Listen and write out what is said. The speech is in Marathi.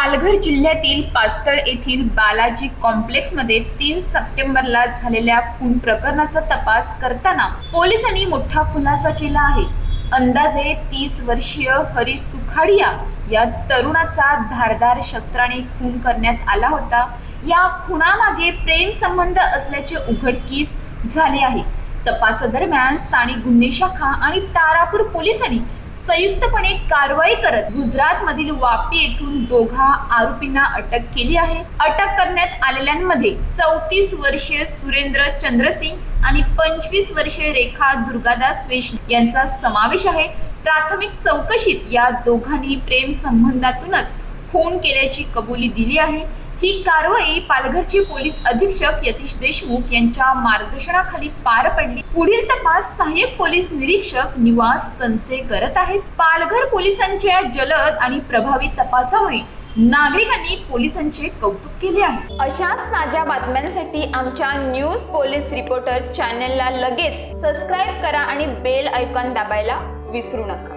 पालघर जिल्ह्यातील पास्तळ येथील बालाजी कॉम्प्लेक्समध्ये तीन सप्टेंबरला झालेल्या खून प्रकरणाचा तपास करताना पोलिसांनी मोठा खुलासा केला आहे. अंदाजे तीस वर्षीय हरीश सुखाडिया या तरुणाचा धारदार शस्त्राने खून करण्यात आला होता. या खुनामागे प्रेम संबंध असल्याचे उघडकीस झाले आहे. तपासादरम्यान स्थानिक गुन्हे शाखा आणि तारापूर पोलिसांनी संयुक्तपणे कारवाई करत गुजरात मधील वापी येथून दोघा आरोपींना अटक केली आहे. अटक करण्यात आलेल्यांमध्ये चौतीस वर्षीय सुरेंद्र चंद्रसिंग आणि पंचवीस वर्षीय रेखा दुर्गादास वेश यांचा समावेश आहे. प्राथमिक चौकशीत या दोघांनी प्रेम संबंधातूनच खून केल्याची कबुली दिली आहे. ही कारवाई पालघरचे पोलीस अधीक्षक यतीश देशमुख यांच्या मार्गदर्शनाखाली पार पडली. पुढील तपास सहाय्यक पोलीस निरीक्षक निवास कनसे करत आहेत. पालघर पोलिसांच्या जलद आणि प्रभावी तपासामुळे नागरिकांनी पोलिसांचे कौतुक केले आहे. अशाच ताज्या बातम्यांसाठी आमच्या न्यूज पोलीस रिपोर्टर चॅनलला लगेच सबस्क्राईब करा आणि बेल ऐकॉन दाबायला विसरू नका.